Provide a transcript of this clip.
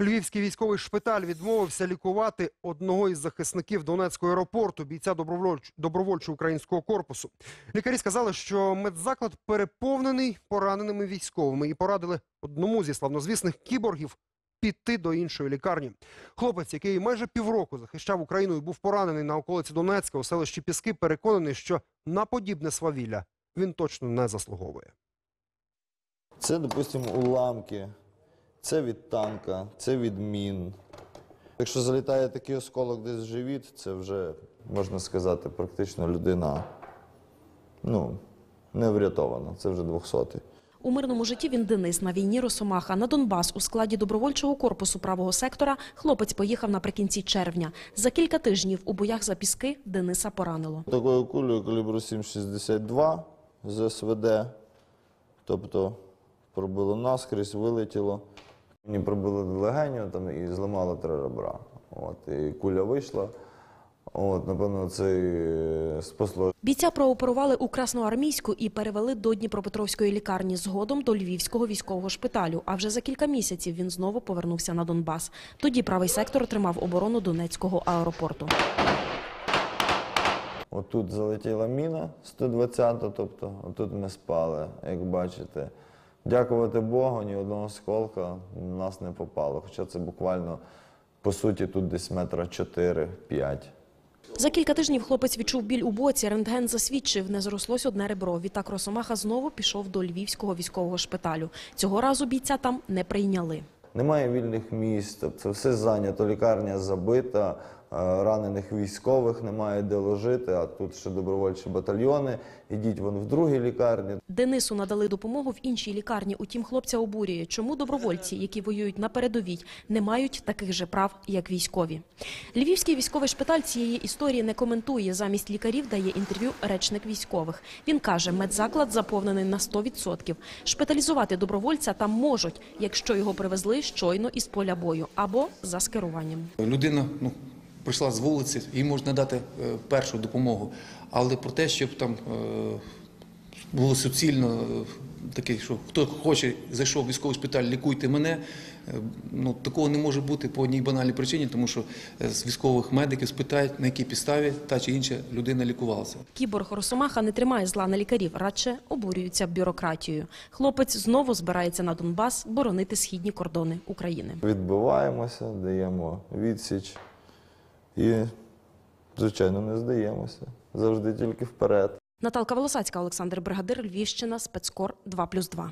Львівський військовий шпиталь відмовився лікувати одного із захисників Донецького аеропорту, бійця добровольчого українського корпусу. Лікарі сказали, що медзаклад переповнений пораненими військовими і порадили одному зі славнозвісних кіборгів піти до іншої лікарні. Хлопець, який майже півроку захищав Україну і був поранений на околиці Донецька у селищі Піски, переконаний, що на подібне свавілля він точно не заслуговує. Це, допустимо, уламки, це від танка, це від мін. Якщо залітає такий осколок десь в живіт, це вже, можна сказати, практично людина ну, не врятована. Це вже 200-й. У мирному житті він Денис на війні Росомаха. На Донбас у складі добровольчого корпусу правого сектора хлопець поїхав наприкінці червня. За кілька тижнів у боях за піски Дениса поранило. Такою кулею калібру 7,62 з СВД. Тобто пробило наскрізь, вилетіло. Мені пробило легеню там, і зламало три ребра. От, і куля вийшла. От, напевно, це спасло Бійця прооперували у Красноармійську і перевели до Дніпропетровської лікарні, згодом до Львівського військового шпиталю. А вже за кілька місяців він знову повернувся на Донбас. Тоді правий сектор тримав оборону Донецького аеропорту. Отут залетіла міна 120, тобто отут ми спали, як бачите. Дякувати Богу, ні одного осколка в нас не попало. Хоча це буквально, по суті, тут десь метра 4-5. За кілька тижнів хлопець відчув біль у боці. Рентген засвідчив, не зрослось одне ребро. Відтак Росомаха знову пішов до Львівського військового шпиталю. Цього разу бійця там не прийняли. Немає вільних місць, тобто це все зайнято, лікарня забита, е, ранених військових немає де ложити, а тут ще добровольчі батальйони. Ідіть вон в другій лікарні. Денису надали допомогу в іншій лікарні. Утім, хлопця обурює, чому добровольці, які воюють на передовій, не мають таких же прав, як військові. Львівський військовий шпиталь цієї історії не коментує. Замість лікарів дає інтерв'ю речник військових. Він каже, медзаклад заповнений на 100%. Шпиталізувати добровольця там можуть, якщо його привезли щойно із поля бою або за скеруванням. Людина ну, прийшла з вулиці, їй можна дати е, першу допомогу. Але про те, щоб там е, було суцільно таке, що хто хоче, зайшов в військовий шпиталь, лікуйте мене. е, Ну, такого не може бути по одній банальній причині, тому що е, з військових медиків спитають, на якій підставі та чи інша людина лікувалася. Кіборг Росомаха не тримає зла на лікарів, радше обурюється бюрократією. Хлопець знову збирається на Донбас боронити східні кордони України. Відбиваємося, даємо відсіч і, звичайно, не здаємося. Завжди тільки вперед. Наталка Волосацька, Олександр Бригадир, Львівщина, спецкор 2+,2.